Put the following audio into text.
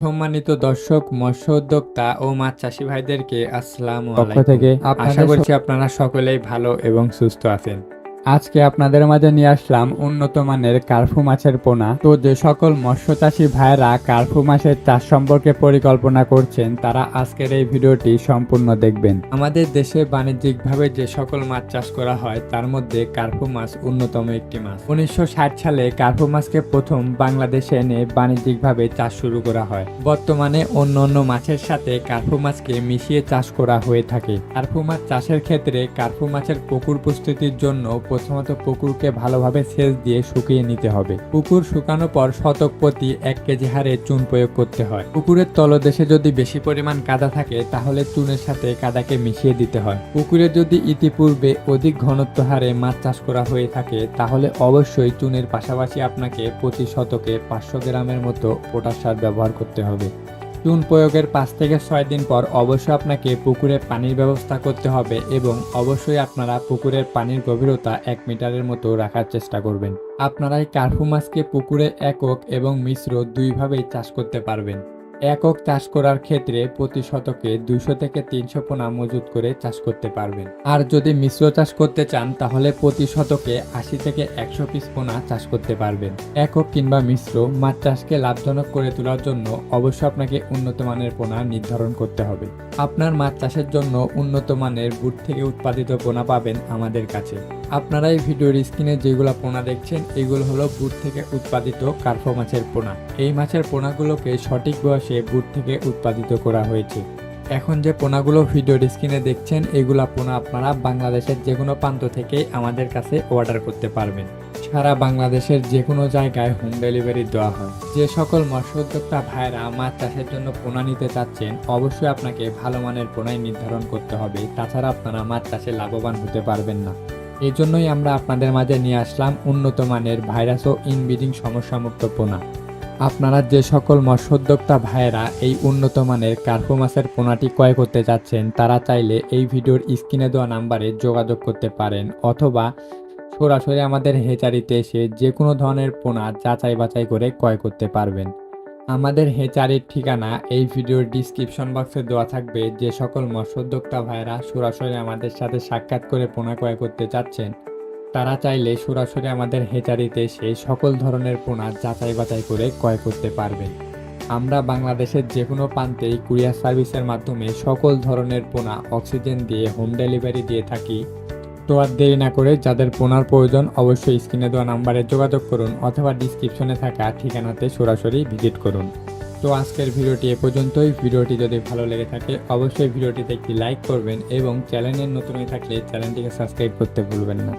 সম্মানিত দর্শক মৎস্য উদ্যোক্তা ও মাছ চাষি ভাইদেরকে আসসালাম পক্ষ থেকে আশা করছি আপনারা সকলেই ভালো এবং সুস্থ আছেন। আজকে আপনাদের মাঝে নিয়ে আসলাম উন্নত মানের কার্ফু মাছের পোনা। তো যে সকল মৎস্য চাষী ভাইয়েরা কার্ফু মাছের চাষ সম্পর্কে পরিকল্পনা করছেন, তারা আজকের এই ভিডিওটি সম্পূর্ণ দেখবেন। আমাদের দেশে বাণিজ্যিকভাবে যে সকল মাছ চাষ করা হয়, তার মধ্যে কার্পু মাছ অন্যতম একটি মাছ। উনিশশো ষাট সালে কার্পু মাছকে প্রথম বাংলাদেশে এনে বাণিজ্যিকভাবে চাষ শুরু করা হয়। বর্তমানে অন্য অন্য মাছের সাথে কার্পু মাছকে মিশিয়ে চাষ করা হয়ে থাকে। কার্পু মাছ চাষের ক্ষেত্রে কার্পু মাছের পুকুর প্রস্তুতির জন্য প্রথমত পুকুরকে ভালোভাবে সেচ দিয়ে শুকিয়ে নিতে হবে। পুকুর শুকানোর পর শতক প্রতি এক কেজি হারে চুন প্রয়োগ করতে হয়। পুকুরের তলদেশে যদি বেশি পরিমাণ কাদা থাকে, তাহলে চুনের সাথে কাদাকে মিশিয়ে দিতে হয়। পুকুরে যদি ইতিপূর্বে অধিক ঘনত্ব হারে মাছ চাষ করা হয়ে থাকে, তাহলে অবশ্যই চুনের পাশাপাশি আপনাকে প্রতি শতকে পাঁচশো গ্রামের মতো পটাশ সার ব্যবহার করতে হবে। চুন প্রয়োগের পাঁচ থেকে ছয় দিন পর অবশ্যই আপনাকে পুকুরে পানির ব্যবস্থা করতে হবে এবং অবশ্যই আপনারা পুকুরের পানির গভীরতা এক মিটারের মতো রাখার চেষ্টা করবেন। আপনারা এই কার্ফু মাছকে পুকুরে একক এবং মিশ্র দুইভাবেই চাষ করতে পারবেন। একক চাষ করার ক্ষেত্রে প্রতি শতকে দুইশো থেকে তিনশো পোনা মজুত করে চাষ করতে পারবেন। আর যদি মিশ্র চাষ করতে চান, তাহলে প্রতি শতকে আশি থেকে একশো পিস পোনা চাষ করতে পারবেন। একক কিংবা মিশ্র মাছ চাষকে লাভজনক করে তোলার জন্য অবশ্যই আপনাকে উন্নত মানের পোনা নির্ধারণ করতে হবে। আপনার মাছ চাষের জন্য উন্নত মানের বুট থেকে উৎপাদিত পোনা পাবেন আমাদের কাছে। আপনারা এই ভিডিওর স্ক্রিনে যেগুলো পোনা দেখছেন, এগুলো হলো বুট থেকে উৎপাদিত কার্ফো মাছের পোনা। এই মাছের পোনাগুলোকে সঠিক বয়সে বুট থেকে উৎপাদিত করা হয়েছে। এখন যে পোনাগুলো ভিডিওর স্ক্রিনে দেখছেন, এগুলা পোনা আপনারা বাংলাদেশের যে কোনো প্রান্ত থেকেই আমাদের কাছে অর্ডার করতে পারবেন। সারা বাংলাদেশের যে কোনো জায়গায় হোম ডেলিভারি দেওয়া হয়। যে সকল মৎস্য উদ্যোক্তা ভাইরা মাছ চাষের জন্য পোনা নিতে চাচ্ছেন, অবশ্যই আপনাকে ভালো মানের পোনাই নির্ধারণ করতে হবে। তাছাড়া আপনারা মাছ চাষে লাভবান হতে পারবেন না। এই জন্যই আমরা আপনাদের মাঝে নিয়ে আসলাম উন্নত মানের ভাইরাস ও ইনব্রিডিং সমস্যামুক্ত পোনা। আপনারা যে সকল মৎস্যোদ্যোক্তা ভাইয়েরা এই উন্নত মানের কার্পো মাছের পোনাটি ক্রয় করতে চাচ্ছেন তারা চাইলে এই ভিডিওর স্ক্রিনে দেওয়া নাম্বারে যোগাযোগ করতে পারেন অথবা সরাসরি আমাদের হেচারিতে এসে যে কোনো ধরনের পোনা যাচাই বাছাই করে ক্রয় করতে পারবেন। আমাদের হেচারির ঠিকানা এই ভিডিওর ডিসক্রিপশন বক্সে দেওয়া থাকবে। যে সকল মৎস্যোদ্যোক্তা ভাইয়েরা সরাসরি আমাদের সাথে সাক্ষাৎ করে পোনা ক্রয় করতে চাচ্ছেন তারা চাইলে সরাসরি আমাদের হেচারিতে এসে সকল ধরনের পোনা যাচাই বাছাই করে ক্রয় করতে পারবেন আমরা বাংলাদেশের যে কোনো প্রান্তেই কুরিয়ার সার্ভিসের মাধ্যমে সকল ধরনের পোনা অক্সিজেন দিয়ে হোম ডেলিভারি দিয়ে থাকি। তো আর দেরি না করে যাদের পোনার প্রয়োজন অবশ্যই স্ক্রিনে দেওয়া নাম্বারে যোগাযোগ করুন অথবা ডিসক্রিপশনে থাকা ঠিকানাতে সরাসরি ভিজিট করুন। তো আজকের ভিডিওটি এ পর্যন্তই। ভিডিওটি যদি ভালো লেগে থাকে অবশ্যই ভিডিওটিতে একটি লাইক করবেন এবং চ্যানেলের নতুন হয়ে থাকলে চ্যানেলটিকে সাবস্ক্রাইব করতে ভুলবেন না।